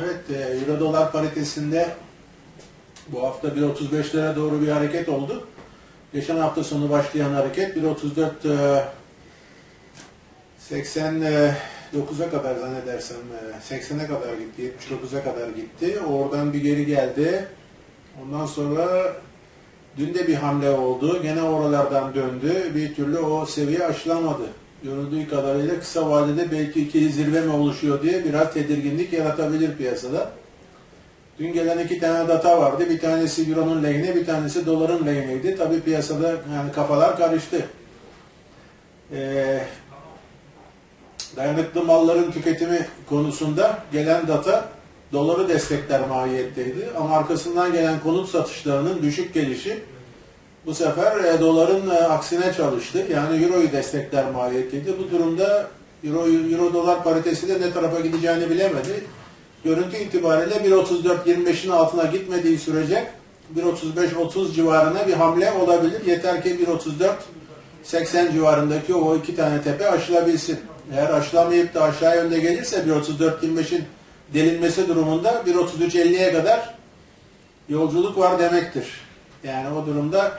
Evet, e, Euro dolar paritesinde bu hafta 1.35'lere doğru bir hareket oldu. Geçen hafta sonu başlayan hareket 1.34 e, 89'a kadar zannedersem e, 80'e kadar gitti, 79'a kadar gitti. Oradan bir geri geldi. Ondan sonra dün de bir hamle oldu. Gene oralardan döndü. Bir türlü o seviye aşılamadı. Görüldüğü kadarıyla kısa vadede belki ikili zirve mi oluşuyor diye biraz tedirginlik yaratabilir piyasada. Dün gelen iki tane data vardı. Bir tanesi Euro'nun lehine, bir tanesi doların lehineydi. Tabii piyasada yani kafalar karıştı. Ee, dayanıklı malların tüketimi konusunda gelen data doları destekler mahiyetteydi. Ama arkasından gelen konut satışlarının düşük gelişi bu sefer e, doların e, aksine çalıştı. Yani euroyu destekler mahiyetteydi. Bu durumda euro, euro dolar paritesi de ne tarafa gideceğini bilemedi. Görüntü itibariyle 1.34-25'in altına gitmediği sürece 1.35-30 civarına bir hamle olabilir. Yeter ki 1.34-80 civarındaki o iki tane tepe aşılabilsin. Eğer aşılamayıp da aşağı yönde gelirse 1.34-25'in delinmesi durumunda 1.33-50'ye kadar yolculuk var demektir. Yani o durumda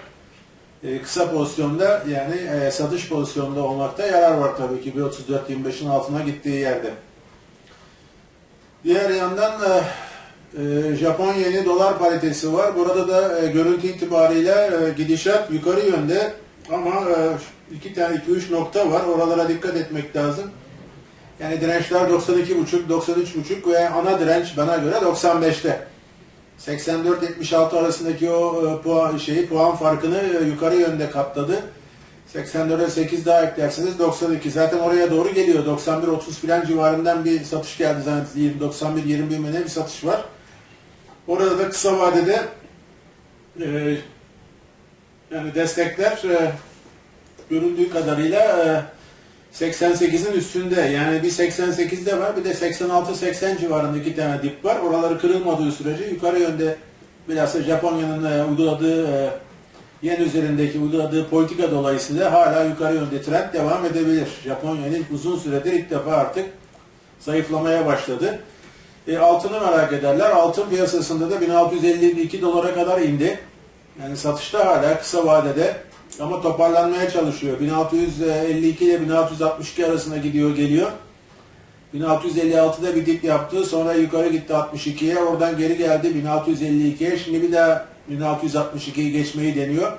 e, kısa pozisyonda yani e, satış pozisyonunda olmakta yarar var tabii ki 1.34-25'in altına gittiği yerde. Diğer yandan e, e, Japon yeni dolar paritesi var. Burada da e, görüntü itibariyle e, gidişat yukarı yönde ama e, iki tane iki üç nokta var. Oralara dikkat etmek lazım. Yani dirençler 92.5, 93.5 ve ana direnç bana göre 95'te. 84-76 arasındaki o e, puan, şeyi, puan farkını e, yukarı yönde katladı. 84'e 8 daha eklerseniz 92. Zaten oraya doğru geliyor. 91-30 filan civarından bir satış geldi zannediyorum. 91-21 mi ne bir satış var. Orada da kısa vadede e, yani destekler e, görüldüğü kadarıyla e, 88'in üstünde. Yani bir 88'de var bir de 86-80 civarında iki tane dip var. Oraları kırılmadığı sürece yukarı yönde bilhassa Japonya'nın e, uyguladığı e, yen üzerindeki uyguladığı politika dolayısıyla hala yukarı yönde trend devam edebilir. Japonya'nın uzun süredir ilk defa artık zayıflamaya başladı. E, altını merak ederler. Altın piyasasında da 1652 dolara kadar indi. Yani satışta hala kısa vadede ama toparlanmaya çalışıyor. 1652 ile 1662 arasında gidiyor geliyor. 1656'da bir dip yaptı. Sonra yukarı gitti 62'ye. Oradan geri geldi 1652'ye. Şimdi bir daha 1662'yi geçmeyi deniyor.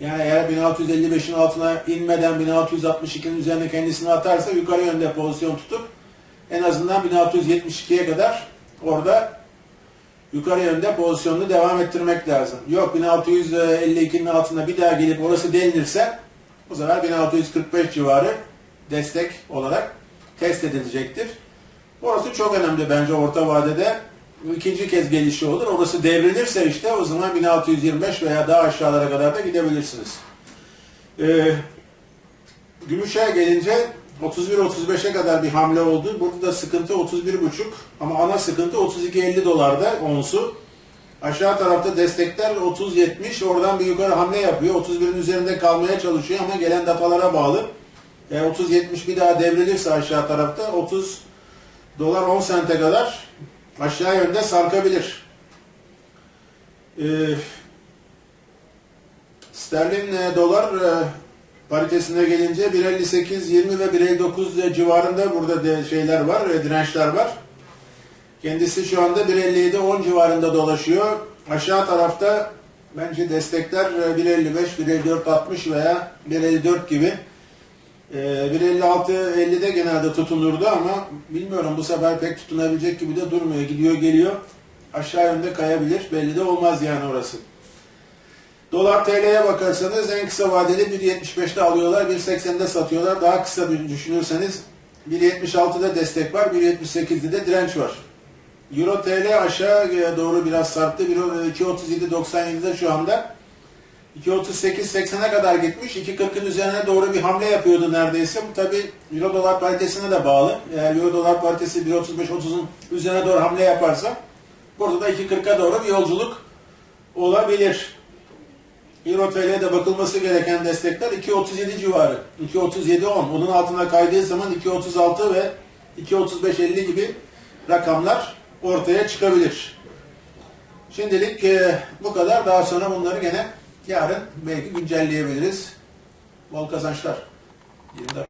Yani eğer 1655'in altına inmeden 1662'nin üzerine kendisini atarsa yukarı yönde pozisyon tutup en azından 1672'ye kadar orada yukarı yönde pozisyonunu devam ettirmek lazım. Yok 1652'nin altına bir daha gelip orası delinirse o zaman 1645 civarı destek olarak test edilecektir. Orası çok önemli bence orta vadede. ikinci kez gelişi olur. Orası devrilirse işte o zaman 1625 veya daha aşağılara kadar da gidebilirsiniz. Ee, gümüşe gelince 31-35'e kadar bir hamle oldu. Burada da sıkıntı 31,5 ama ana sıkıntı 32-50 dolarda onsu. Aşağı tarafta destekler 30-70 oradan bir yukarı hamle yapıyor. 31'in üzerinde kalmaya çalışıyor ama gelen datalara bağlı. E, 30-70 bir daha devrilirse aşağı tarafta 30 dolar 10 sente kadar aşağı yönde sarkabilir. E, sterlin e, dolar e, paritesine gelince 1.58, 20 ve 1.59 civarında burada şeyler var, e, dirençler var. Kendisi şu anda 1.57, 10 civarında dolaşıyor. Aşağı tarafta bence destekler e, 1.55, 1.54, 60 veya 1.54 gibi. E, 1.56, 50'de genelde tutulurdu ama bilmiyorum bu sefer pek tutunabilecek gibi de durmuyor. Gidiyor geliyor. Aşağı yönde kayabilir. Belli de olmaz yani orası. Dolar TL'ye bakarsanız en kısa vadeli 1.75'te alıyorlar, 1.80'de satıyorlar. Daha kısa bir düşünürseniz 1.76'da destek var, 1.78'de de direnç var. Euro TL aşağı doğru biraz sarktı. 2.37.97'de şu anda. 2.38.80'e kadar gitmiş. 2.40'ın üzerine doğru bir hamle yapıyordu neredeyse. Bu tabi Euro dolar paritesine de bağlı. Eğer Euro dolar paritesi 1.35-30'un üzerine doğru hamle yaparsa burada da 2.40'a doğru bir yolculuk olabilir. Euro TL'de bakılması gereken destekler 2.37 civarı. 2.37.10. Onun altına kaydığı zaman 2.36 ve 2.35.50 gibi rakamlar ortaya çıkabilir. Şimdilik e, bu kadar. Daha sonra bunları gene yarın belki güncelleyebiliriz. Bol kazançlar. 24